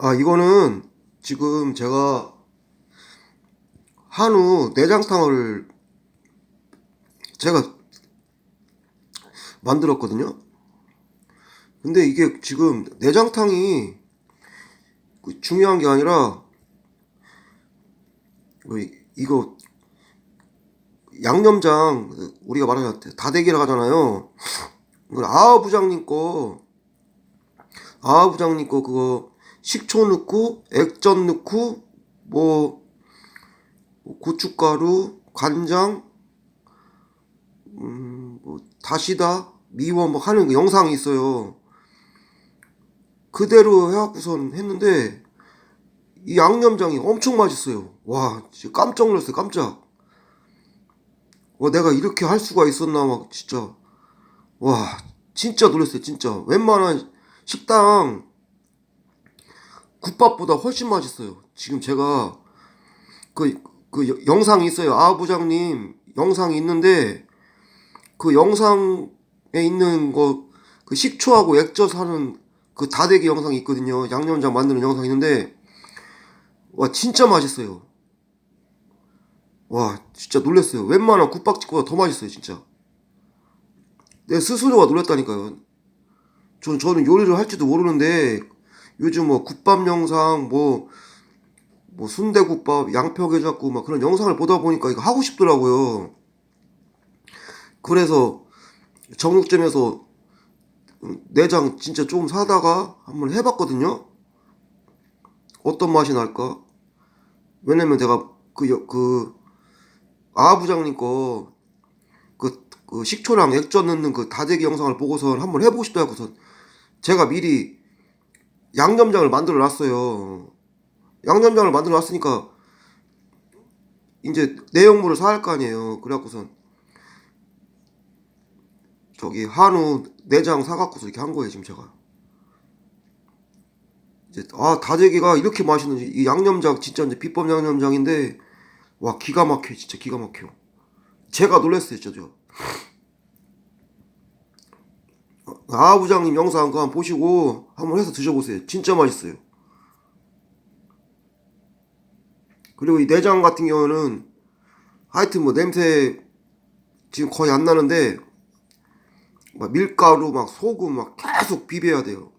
아, 이거는 지금 제가 한우 내장탕을 제가 만들었거든요. 근데 이게 지금 내장탕이 그 중요한 게 아니라 그 이거 양념장 우리가 말하는 다대기라 하잖아요. 이건 아하 부장님 거 아하 부장님 거 그거 식초 넣고 액젓 넣고 뭐 고춧가루 간장 음 뭐 다시다 미원 뭐 하는 그 영상이 있어요. 그대로 해갖고선 했는데 이 양념장이 엄청 맛있어요. 와, 진짜 깜짝 놀랐어요. 깜짝. 와, 내가 이렇게 할 수가 있었나 막 진짜. 와, 진짜 놀랐어요. 진짜. 웬만한 식당 국밥보다 훨씬 맛있어요. 지금 제가 그, 그 여- 영상이 있어요. 아 부장님 영상이 있는데 그 영상에 있는 거 그 식초하고 액젓 하는 그 다대기 영상이 있거든요. 양념장 만드는 영상이 있는데 와 진짜 맛있어요. 와 진짜 놀랐어요. 웬만한 국밥집보다 더 맛있어요 진짜. 내 스스로가 놀랐다니까요. 전 저는 요리를 할지도 모르는데 요즘 뭐 국밥 영상 뭐 뭐 순대국밥 양평에 잡고 막 그런 영상을 보다 보니까 이거 하고 싶더라고요. 그래서 정육점에서 내장 진짜 조금 사다가 한번 해봤거든요. 어떤 맛이 날까? 왜냐면 내가 그, 여- 그, 아 부장님 거, 그, 그 식초랑 액젓 넣는 그 다대기 영상을 보고서 한번 해보고 싶다 해서 제가 미리 양념장을 만들어 놨어요. 양념장을 만들어 놨으니까 이제 내용물을 사야 할거 아니에요. 그래갖고선 저기 한우 내장 사갖고서 이렇게 한 거예요 지금 제가. 이제 아 다대기가 이렇게 맛있는지 이 양념장 진짜 이제 비법 양념장인데 와 기가 막혀 진짜 기가 막혀. 제가 놀랐어요 진짜 저. 아 부장님 영상 그거 한번 보시고 한번 해서 드셔보세요. 진짜 맛있어요. 그리고 이 내장 같은 경우는 하여튼 뭐 냄새 지금 거의 안 나는데 막 밀가루 막 소금 막 계속 비벼야 돼요.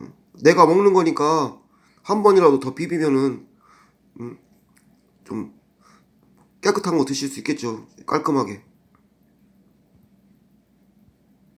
음, 내가 먹는 거니까 한 번이라도 더 비비면은 음, 좀 깨끗한 거 드실 수 있겠죠. 깔끔하게.